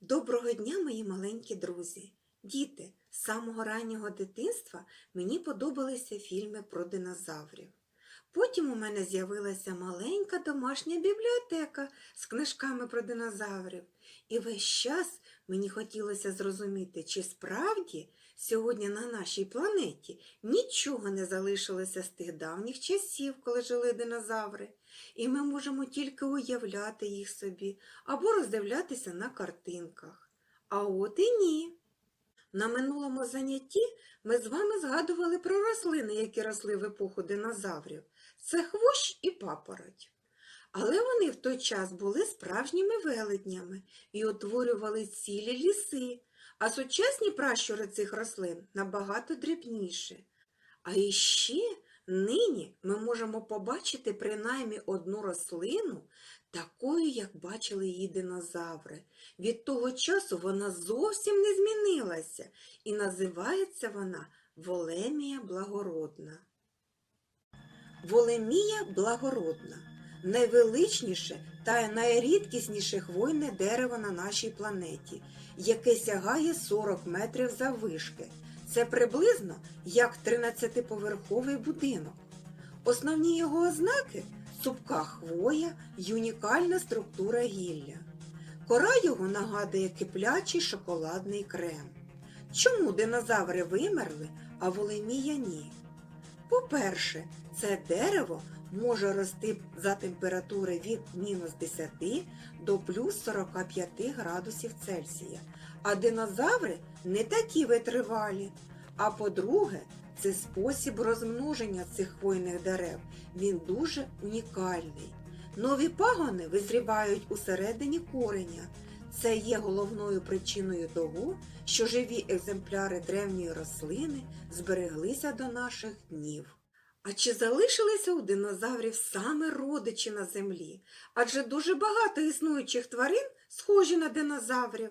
Доброго дня, мої маленькі друзі! Діти, з самого раннього дитинства мені подобалися фільми про динозаврів. Потім у мене з'явилася маленька домашня бібліотека з книжками про динозаврів. І весь час мені хотілося зрозуміти, чи справді сьогодні на нашій планеті нічого не залишилося з тих давніх часів, коли жили динозаври, і ми можемо тільки уявляти їх собі або роздивлятися на картинках. А от і ні. На минулому занятті ми з вами згадували про рослини, які росли в епоху динозаврів. Це хвощ і папороть. Але вони в той час були справжніми велетнями і утворювали цілі ліси, а сучасні пращури цих рослин набагато дрібніші. А іще нині ми можемо побачити принаймні одну рослину, такою, як бачили її динозаври. Від того часу вона зовсім не змінилася і називається вона Волемія благородна. Волемія благородна найвеличніше та найрідкісніше хвойне дерево на нашій планеті, яке сягає 40 метрів заввишки. Це приблизно як 13-поверховий будинок. Основні його ознаки цупка хвоя й унікальна структура гілля. Кора його нагадує киплячий шоколадний крем. Чому динозаври вимерли, а волемія ні? По-перше, це дерево може рости за температури від мінус 10 до плюс 45 градусів Цельсія, а динозаври не такі витривалі. А по-друге, це спосіб розмноження цих хвойних дерев. Він дуже унікальний. Нові пагони визрівають усередині кореня. Це є головною причиною того, що живі екземпляри древньої рослини збереглися до наших днів. А чи залишилися у динозаврів саме родичі на землі? Адже дуже багато існуючих тварин схожі на динозаврів.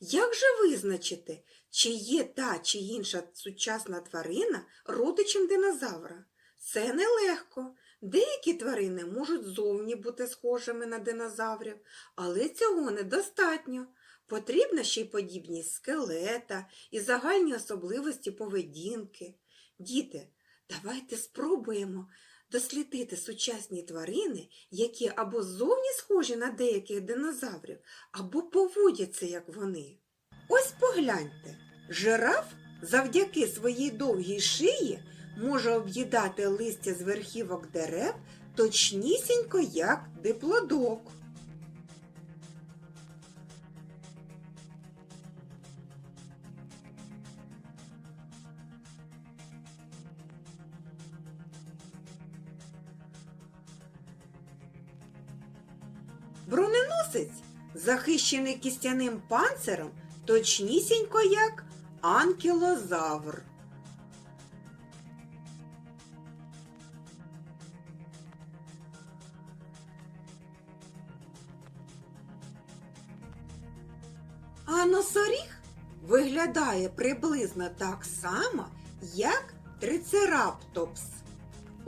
Як же визначити, чи є та чи інша сучасна тварина родичем динозавра? Це нелегко. Деякі тварини можуть зовні бути схожими на динозаврів, але цього недостатньо. Потрібна ще й подібність скелета і загальні особливості поведінки. Діти, давайте спробуємо дослідити сучасні тварини, які або зовні схожі на деяких динозаврів, або поводяться, як вони. Ось погляньте, жираф завдяки своїй довгій шиї може об'їдати листя з верхівок дерев точнісінько, як диплодок. Броненосець захищений кістяним панциром точнісінько, як анкілозавр. А носоріг виглядає приблизно так само, як трицераптопс.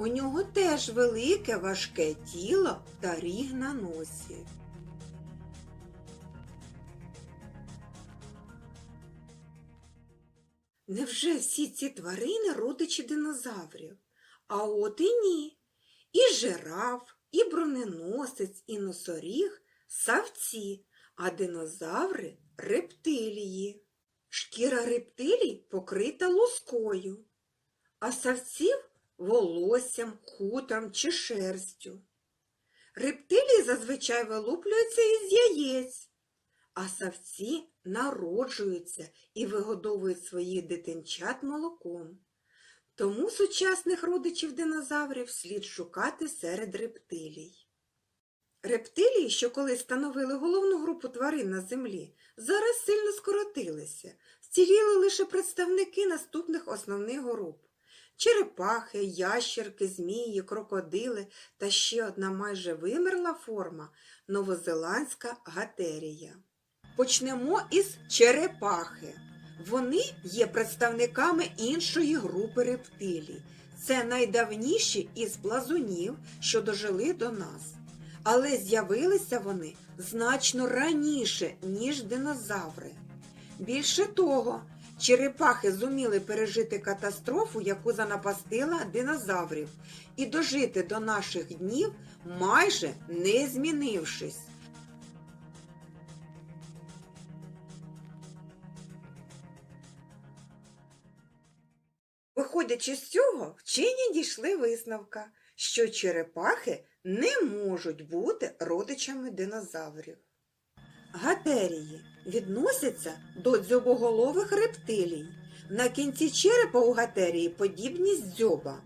У нього теж велике важке тіло та ріг на носі. Невже всі ці тварини родичі динозаврів? А от і ні. І жираф, і броненосець, і носоріг савці, а динозаври рептилії. Шкіра рептилій покрита лускою, а савців волоссям, хутром чи шерстю. Рептилії зазвичай вилуплюються із яєць, а савці народжуються і вигодовують своїх дитинчат молоком. Тому сучасних родичів динозаврів слід шукати серед рептилій. Рептилії, що колись становили головну групу тварин на землі, зараз сильно скоротилися, вціліли лише представники наступних основних груп черепахи, ящерки, змії, крокодили та ще одна майже вимерла форма новозеландська гатерія. Почнемо із черепахи. Вони є представниками іншої групи рептилій. Це найдавніші із плазунів, що дожили до нас. але з'явилися вони значно раніше, ніж динозаври. Більше того, черепахи зуміли пережити катастрофу, яку занапастила динозаврів, і дожити до наших днів, майже не змінившись. Виходячи з цього, вчені дійшли висновка, що черепахи не можуть бути родичами динозаврів. Гатерії відносяться до дзьобоголових рептилій. На кінці черепа у гатерії подібність дзьоба.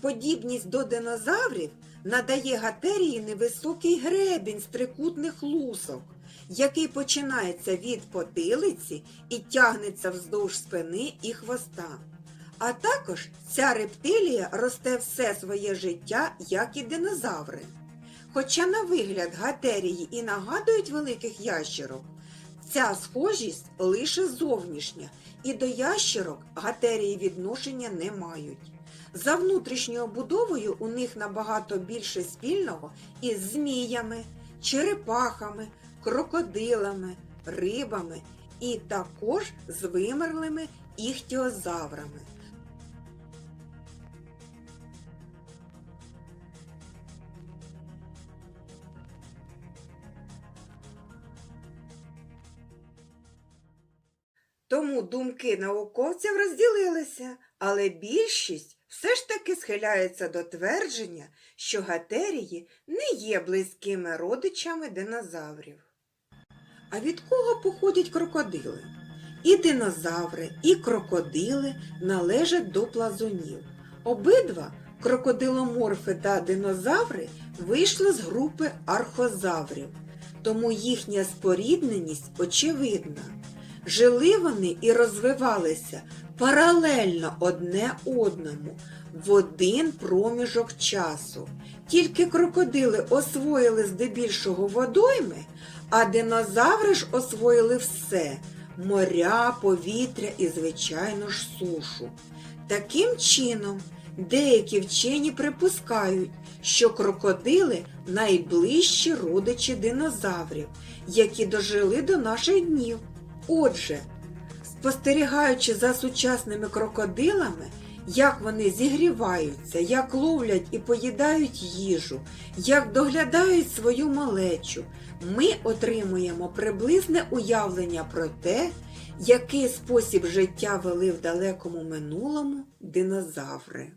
Подібність до динозаврів надає гатерії невисокий гребінь з трикутних лусок, який починається від потилиці і тягнеться вздовж спини і хвоста. А також ця рептилія росте все своє життя, як і динозаври. Хоча на вигляд гатерії і нагадують великих ящерок, ця схожість лише зовнішня, і до ящерок гатерії відношення не мають. За внутрішньою будовою у них набагато більше спільного із зміями, черепахами, крокодилами, рибами і також з вимерлими іхтіозаврами. Тому думки науковців розділилися, але більшість все ж таки схиляється до твердження, що гатерії не є близькими родичами динозаврів. А від кого походять крокодили? І динозаври, і крокодили належать до плазунів. Обидва крокодиломорфи та динозаври вийшли з групи архозаврів, тому їхня спорідненість очевидна. Жили вони і розвивалися паралельно одне одному в один проміжок часу. Тільки крокодили освоїли здебільшого водойми, а динозаври ж освоїли все моря, повітря і, звичайно ж, сушу. Таким чином, деякі вчені припускають, що крокодили найближчі родичі динозаврів, які дожили до наших днів. Отже, спостерігаючи за сучасними крокодилами, як вони зігріваються, як ловлять і поїдають їжу, як доглядають свою малечу, ми отримуємо приблизне уявлення про те, який спосіб життя вели в далекому минулому динозаври.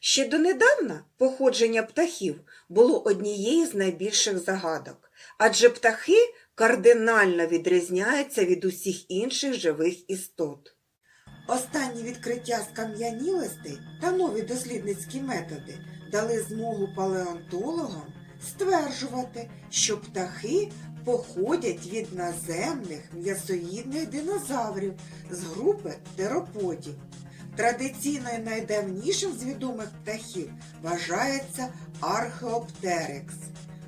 Ще донедавна походження птахів було однією з найбільших загадок, адже птахи кардинально відрізняються від усіх інших живих істот. Останні відкриття скам'янілостей та нові дослідницькі методи дали змогу палеонтологам стверджувати, що птахи походять від наземних м'ясоїдних динозаврів з групи тероподів. Традиційно найдавнішим з відомих птахів вважається археоптерекс.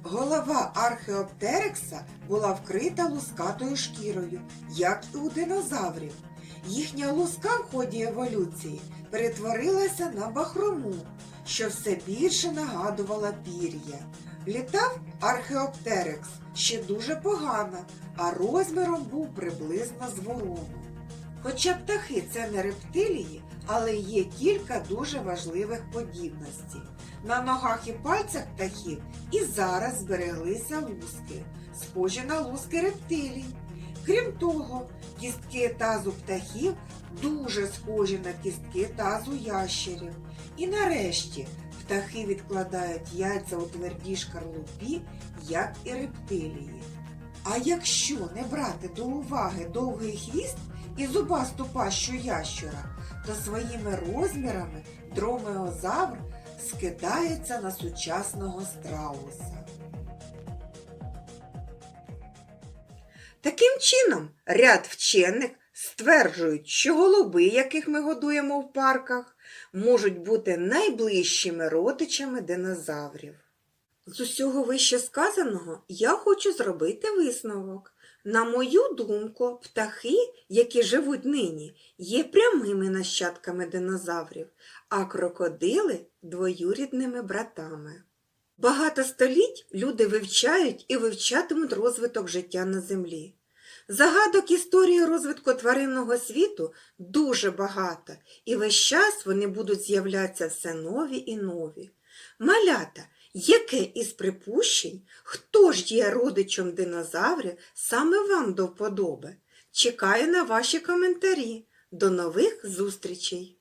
Голова археоптерекса була вкрита лускатою шкірою, як і у динозаврів. Їхня луска в ході еволюції перетворилася на бахрому, що все більше нагадувала пір'я. Літав археоптерекс ще дуже погано, а розміром був приблизно з ворону. Хоча птахи це не рептилії, але є кілька дуже важливих подібностей. На ногах і пальцях птахів і зараз збереглися луски, схожі на луски рептилій. Крім того, кістки тазу птахів дуже схожі на кістки тазу ящерів. І нарешті птахи відкладають яйця у твердій шкарлупі, як і рептилії. А якщо не брати до уваги довгий хвіст і зубасту пащу ящера, то своїми розмірами дромеозавр скидається на сучасного страуса. Таким чином, ряд вчених стверджують, що голуби, яких ми годуємо в парках, можуть бути найближчими родичами динозаврів. З усього вище сказаного я хочу зробити висновок. На мою думку, птахи, які живуть нині, є прямими нащадками динозаврів, а крокодили двоюрідними братами. Багато століть люди вивчають і вивчатимуть розвиток життя на землі. Загадок історії розвитку тваринного світу дуже багато, і весь час вони будуть з'являтися все нові і нові. Малята, яке із припущень, хто ж є родичем динозаврів, саме вам до вподоби? Чекаю на ваші коментарі. До нових зустрічей!